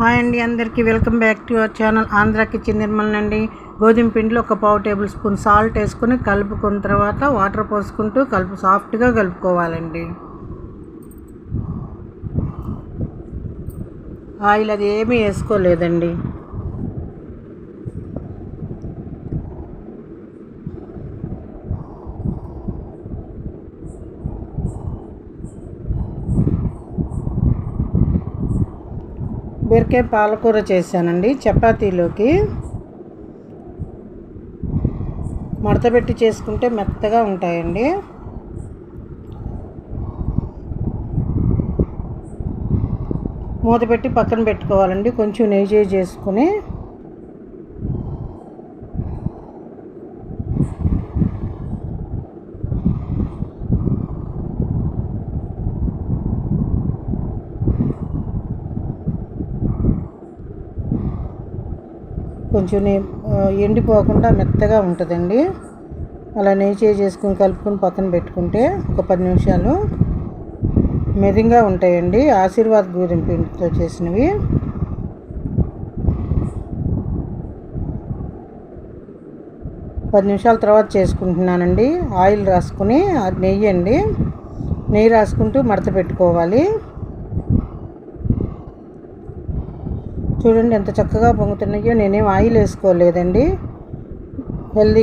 Hi అండి అందరికీ welcome back to our channel Andhra kitchen Nirmal అండి. గోధుమ పిండిలో ఒక పావు టేబుల్ స్పూన్ సాల్ట్ వేసుకొని కలుపుకున్న తర్వాత వాటర్ పోసుకుంటూ కలుపు సాఫ్ట్గా కలుపుకోవాలండి. ఆయిల్ అది ఏమీ వేసుకోలేదండి. బీరకాయ పాలకూర చేశానండి చపాతీలోకి. మడతపెట్టి చేసుకుంటే మెత్తగా ఉంటాయండి. మూత పెట్టి పక్కన పెట్టుకోవాలండి కొంచెం నెయ్యి చేసుకుని. కొంచెం ఎండిపోకుండా మెత్తగా ఉంటుందండి. అలా నెయ్యి చేసుకుని కలుపుకొని పక్కన పెట్టుకుంటే ఒక పది నిమిషాలు మెదంగా ఉంటాయండి. ఆశీర్వాద్ గోధుమ పిండితో చేసినవి. పది నిమిషాల తర్వాత చేసుకుంటున్నానండి. ఆయిల్ రాసుకుని నెయ్యి అండి నెయ్యి రాసుకుంటూ మడత పెట్టుకోవాలి. చూడండి ఎంత చక్కగా పొంగుతున్నాయో. నేనేం ఆయిల్ వేసుకోలేదండి. హెల్దీ